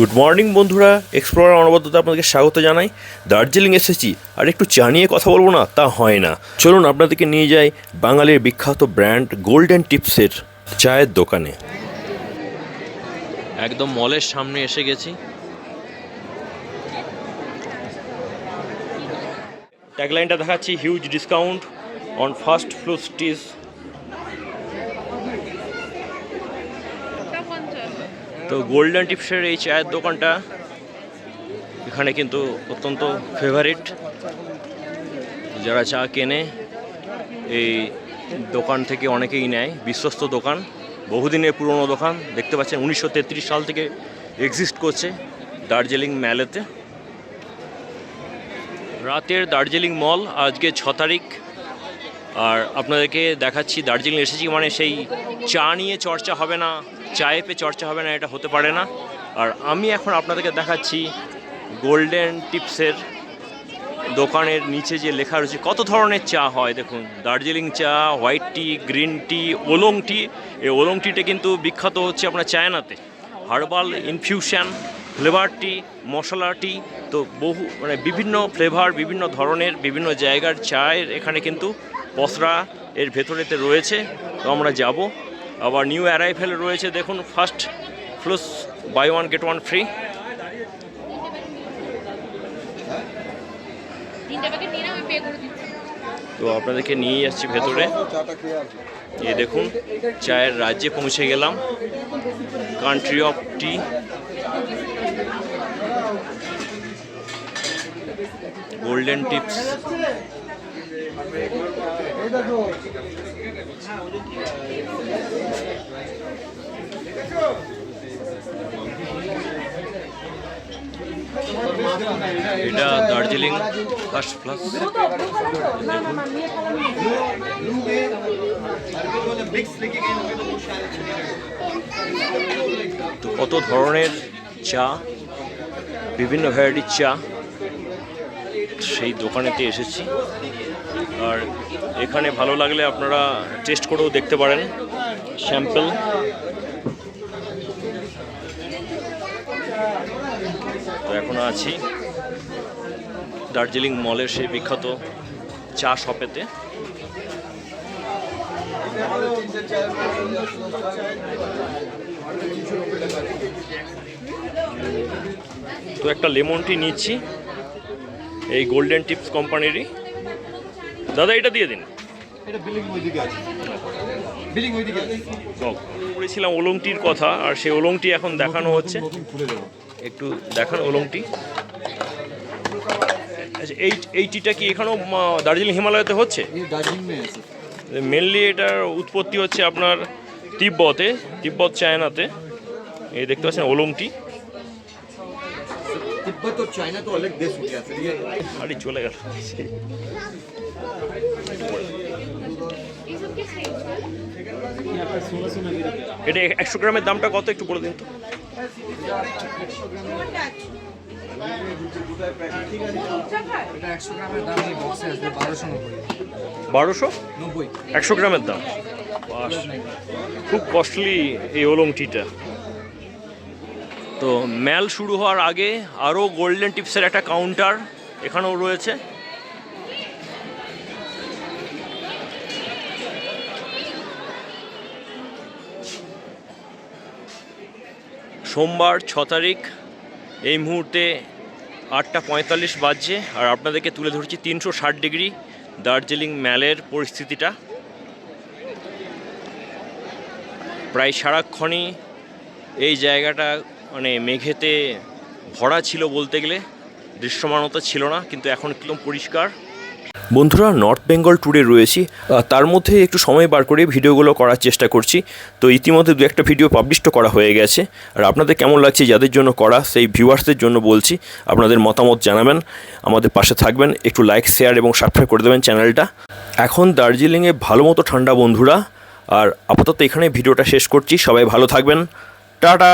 Good morning বন্ধুরা। Explorer অনবদ্যতা আপনাদেরকে স্বাগত জানাই। দার্জিলিং এসেছি। আর একটু চা নিয়ে কথা বলব না তা হয় না। চলুন আপনাদেরকে নিয়ে যাই বাঙালির বিখ্যাত ব্র্যান্ড গোল্ডেন টিপসের চায়ের দোকানে। একদম মলের সামনে এসে গেছি। ট্যাগলাইনটা দেখাচ্ছি huge discount on first floor স্টিজ তো গোল্ডেন টিপসের এই চায়ের দোকানটা এখানে কিন্তু অত্যন্ত ফেভারিট যারা চা কেনে, এই দোকান থেকে অনেকেই নেয়, বিশ্বস্ত দোকান, বহুদিনের পুরনো দোকান। দেখতে পাচ্ছেন, উনিশশো তেত্রিশ সাল থেকে এক্সিস্ট করছে দার্জিলিং ম্যালেতে রাতের দার্জিলিং মল আজকে ছ তারিখ। আর আপনাদেরকে দেখাচ্ছি, দার্জিলিং এসেছি মানে সেই চা নিয়ে চর্চা হবে না। চায়ে পে চর্চা হবে না, এটা হতে পারে না। আর আমি এখন আপনাদেরকে দেখাচ্ছি গোল্ডেন টিপসের দোকানের নিচে যে লেখা রয়েছে, কত ধরনের চা হয় দেখুন। দার্জিলিং চা, হোয়াইট টি, গ্রিন টি, ওলং টি, এই ওলং টিটা কিন্তু বিখ্যাত হচ্ছে আপনার চায়নাতে। Herbal infusion, flavour tea, masala tea, তো বহু মানে বিভিন্ন ফ্লেভার, বিভিন্ন ধরনের, বিভিন্ন জায়গার চায়ের এখানে কিন্তু পসরা এর ভেতরেতে রয়েছে। তো আমরা যাব। আবার নিউ অ্যারাইভেল রয়েছে, দেখুন first flush buy one get one free তো আপনাদেরকে নিয়ে যাচ্ছি ভেতরে। এই দেখুন, চায়ের রাজ্যে পৌঁছে গেলাম। Country of tea golden tips এটা দার্জিলিং ফার্স্ট ক্লাস। তো কত ধরনের চা? বিভিন্ন ভ্যারাইটির চা। সেই দোকানেতে এসেছি। আর এখানে ভালো লাগলে আপনারা টেস্ট করেও দেখতে পারেন স্যাম্পল। তো এখন আছি দার্জিলিং মলের সেই বিখ্যাত চা শপেতে। তো একটা লেমন টি নিচ্ছি, এই গোল্ডেন টিপস কোম্পানিরই। দাদা এটা দিয়ে দিন। বলেছিলাম ওলংটির কথা আর সেই ওলংটি এখন দেখানো হচ্ছে। একটু দেখান ওলংটি। আচ্ছা এই এই টিটা কি এখানেও দার্জিলিং হিমালয়তে হচ্ছে? মেনলি এটার উৎপত্তি হচ্ছে আপনার তিব্বতে তিব্বত চায়নাতে। এই দেখতে পাচ্ছেন ওলংটি। তো চায়না তো অনেক দেশ উঠে আছে? গাড়ি চলে গেল। এটা একশো গ্রামের দামটা কত একটু বলে দিন তো? বারোশো? একশো গ্রামের দাম? খুব কস্টলি এই ওলং টিটা তো ম্যাল শুরু হওয়ার আগে আরও গোল্ডেন টিপসের একটা কাউন্টার এখানেও রয়েছে। সোমবার ছ তারিখ, এই মুহূর্তে আটটা পঁয়তাল্লিশ বাজছে, আর আপনাদেরকে তুলে ধরছি তিনশো ষাট ডিগ্রি দার্জিলিং ম্যালের পরিস্থিতিটা। প্রায় সারাক্ষণই এই জায়গাটা মানে মেঘেতে ভরা ছিল বলতে গেলে, দৃশ্যমানতা ছিল না, কিন্তু এখন একদম পরিষ্কার। বন্ধুরা নর্থ বেঙ্গল ট্যুরে রয়েছি। তার মধ্যে একটু সময় বার করে ভিডিওগুলো করার চেষ্টা করছি। তো ইতিমধ্যে দু একটা ভিডিও পাবলিশও করা হয়ে গেছে। আর আপনাদের কেমন লাগছে, যাদের জন্য করা, সেই ভিউয়ার্সদের জন্য বলছি, আপনাদের মতামত জানাবেন। আমাদের পাশে থাকবেন, একটু লাইক শেয়ার এবং সাবস্ক্রাইব করে দেবেন চ্যানেলটা। এখন দার্জিলিংয়ে ভালো মতো ঠান্ডা, বন্ধুরা। আর আপাতত এখানে ভিডিওটা শেষ করছি। সবাই ভালো থাকবেন। টাটা!